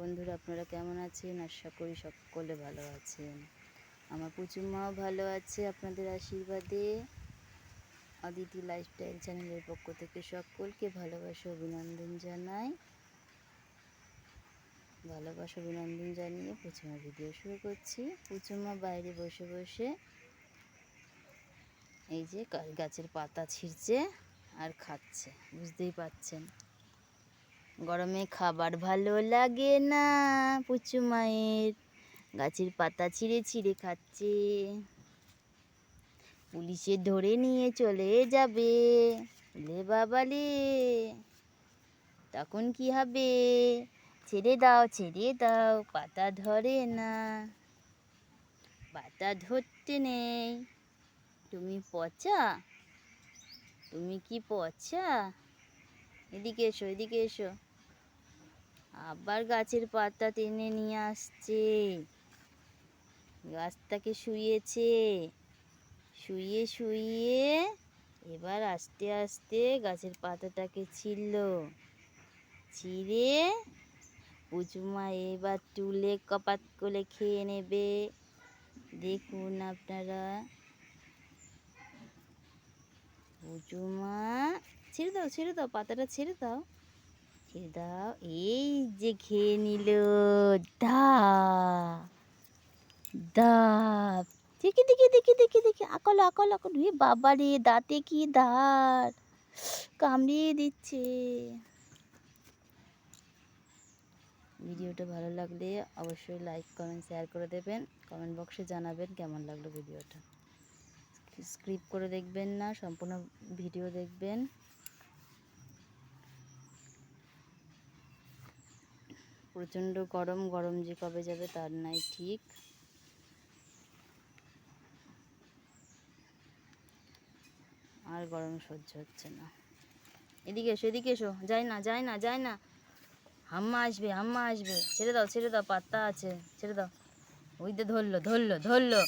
বন্ধুরা, আপনারা কেমন আছেন? আশা করি সকলে ভালো আছেন। আমার প্রচুর মাও ভালো আছে আপনাদের আশীর্বাদে। অদিতি লাইফস্টাইল চ্যানেলের পক্ষ থেকে সকলকে ভালোবাসা, অভিনন্দন জানাই। ভালোবাসা, অভিনন্দন জানিয়ে পুচুমা ভিডিও শুরু করছি। পুচুমা বাইরে বসে বসে এই যে গাছের পাতা ছিঁড়ছে আর খাচ্ছে, বুঝতেই পাচ্ছেন গরমে খাবার ভালো লাগে না, পুচু মায়ের। গাছের পাতা ছিঁড়ে ছিঁড়ে খাচ্ছে। পুলিশে ধরে নিয়ে চলে যাবে। লে বাবালে তখন কি হবে? ছেড়ে দাও ছেড়ে দাও, পাতা ধরে না। পাতা ধরতে নেই। তুমি পচা? তুমি কি পচা? এদিকে এসো এদিকে এসো। আবার গাছের পাতা টেনে নিয়ে আসছে। গাছটাকে শুয়েছে। শুয়ে শুয়ে এবার আস্তে আস্তে গাছের পাতাটাকে ছিঁড়ল ছিঁড়ে পুচুমা এবার তুলে কপাত করে খেয়ে নেবে। দেখুন আপনারা। পুচুমা ছেড়ে দাও ছেড়ে দাও, পাতাটা ছেড়ে দাও। ছেড়ে দাও, এই যে খেয়ে নিল, দা। দা। দেখি দেখি দেখি দেখি দেখি, আকল আকল আকল। রে বাবা রে দাঁতে কি দাঁত? কামড়িয়ে দিচ্ছে। ভিডিওটা ভালো লাগলে অবশ্যই লাইক কমেন্ট শেয়ার করে দেবেন। কমেন্ট বক্সে জানাবেন কেমন লাগল ভিডিওটা। স্ক্রিপ করে দেখবেন না, সম্পূর্ণ ভিডিও দেখবেন। প্রচণ্ড গরম গরম যে কবে যাবে তার নাই ঠিক। আর গরম সহ্য হচ্ছে না। এদিকে এসো এদিকে এসো। যাই না যাই না যাই না। হাম্মা আসবে হাম্মা আসবে। ছেড়ে দাও ছেড়ে দাও, পাত্তা আছে। ছেড়ে দাও। ওই তো ধরলো ধরলো ধরলো।